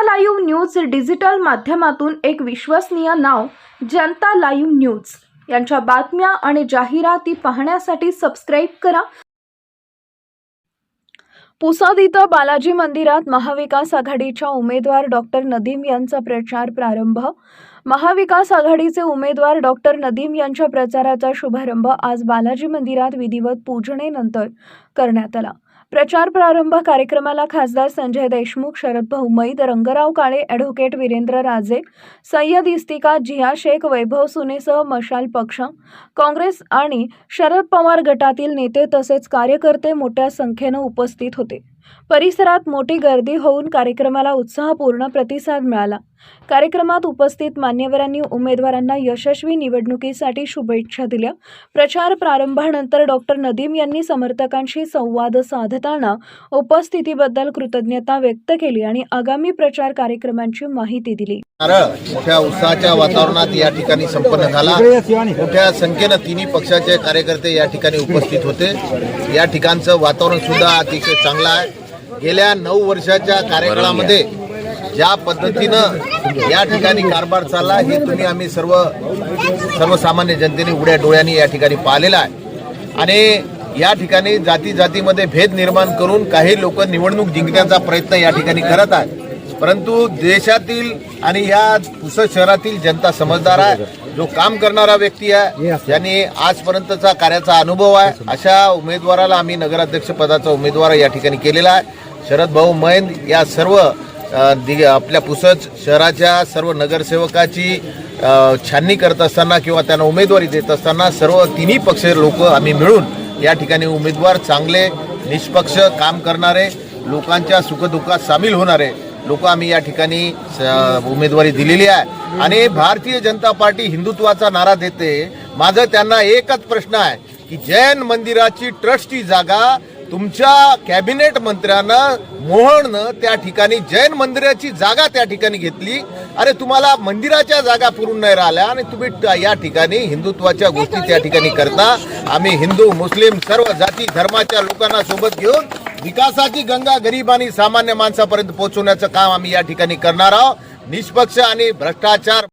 जनता live news digital माध्यमातून एक विश्वसनीय नाव जनता लाईव्ह न्यूज. यांच्या बातम्या आणि जाहिराती पाहण्यासाठी सबस्क्राईब करा. पुसद इथं बालाजी मंदिरात महाविकास आघाडीच्या उमेदवार डॉक्टर नदीम यांचा प्रचार प्रारंभ. महाविकास आघाडीचे उमेदवार डॉक्टर नदीम यांच्या प्रचाराचा शुभारंभ आज बालाजी मंदिरात विधिवत पूजनेनंतर करण्यात आला. प्रचार प्रारंभ कार्यक्रमाला खासदार संजय देशमुख शरद भाऊ मैद रंगराव काळे ॲडव्होकेट वीरेंद्र राजे सय्यद इस्तिका जिया शेख वैभव सुनेसह मशाल पक्ष काँग्रेस आणि शरद पवार गटातील नेते तसेच कार्यकर्ते मोठ्या संख्येनं उपस्थित होते. परिसरात मोठी गर्दी होऊन कार्यक्रमाला उत्साहपूर्ण प्रतिसाद मिळाला. कार्यक्रमात उपस्थित मान्यवरांनी उमेदवारांना यशस्वी निवडणुकीसाठी शुभेच्छा दिल्या. प्रचार प्रारंभानंतर डॉक्टर नदीम यांनी समर्थकांशी संवाद साधताना उपस्थितीबद्दल कृतज्ञता व्यक्त केली आणि आगामी प्रचार कार्यक्रमांची माहिती दिली. मोठ्या उत्साहाच्या वातावरणात या ठिकाणी संपन्न झाला. मोठ्या संख्येनं तिन्ही पक्षाचे कार्यकर्ते या ठिकाणी उपस्थित होते. या ठिकाणचं वातावरण सुद्धा अतिशय चांगलं आहे. गेल्या नऊ वर्षाच्या कार्यकाळामध्ये ज्या पद्धतीनं या ठिकाणी कारभार चालला हे तुम्ही आम्ही सर्व सर्वसामान्य जनतेने उड्या डोळ्यांनी या ठिकाणी पाहिलेलं आहे. आणि या ठिकाणी जाती जातीमध्ये भेद निर्माण करून काही लोक निवडणूक जिंकण्याचा प्रयत्न या ठिकाणी करत आहेत. परंतु देशातील आणि या पुसद शहरातील जनता समजदार आहे. जो काम करणारा व्यक्ती आहे ज्यांनी आजपर्यंतचा कार्याचा अनुभव आहे. अशा उमेदवाराला आम्ही नगराध्यक्ष पदाचा उमेदवार या ठिकाणी केलेला आहे. शरद भाऊ मैन या सर्व आपल्या पुसद शहराच्या सर्व नगरसेवकाची छाननी करत असताना किंवा त्यांना उमेदवारी देत असताना सर्व तिन्ही पक्ष लोक आम्ही मिळून या ठिकाणी उमेदवार चांगले निष्पक्ष काम करणारे लोकांच्या सुखदुःखात सामील होणारे लोक आम्ही या ठिकाणी स- उमेदवारी दिलेली आहे. आणि भारतीय जनता पार्टी हिंदुत्वाचा नारा देते. माझं त्यांना एकच प्रश्न आहे की जैन मंदिराची ट्रस्टची जागा तुमच्या कॅबिनेट मंत्र्यानं मोहननं त्या ठिकाणी जैन मंदिराची जागा त्या ठिकाणी घेतली. अरे तुम्हाला मंदिराच्या जागा पुरून नाही राहिल्या आणि तुम्ही या ठिकाणी हिंदुत्वाच्या गोष्टी त्या ठिकाणी करता. आम्ही हिंदू मुस्लिम सर्व जाती धर्माच्या लोकांना सोबत घेऊन विकासाची गंगा गरीब आणि सामान्य माणसापर्यंत पोहोचवण्याचं काम आम्ही या ठिकाणी करणार आहोत. निष्पक्ष आणि भ्रष्टाचार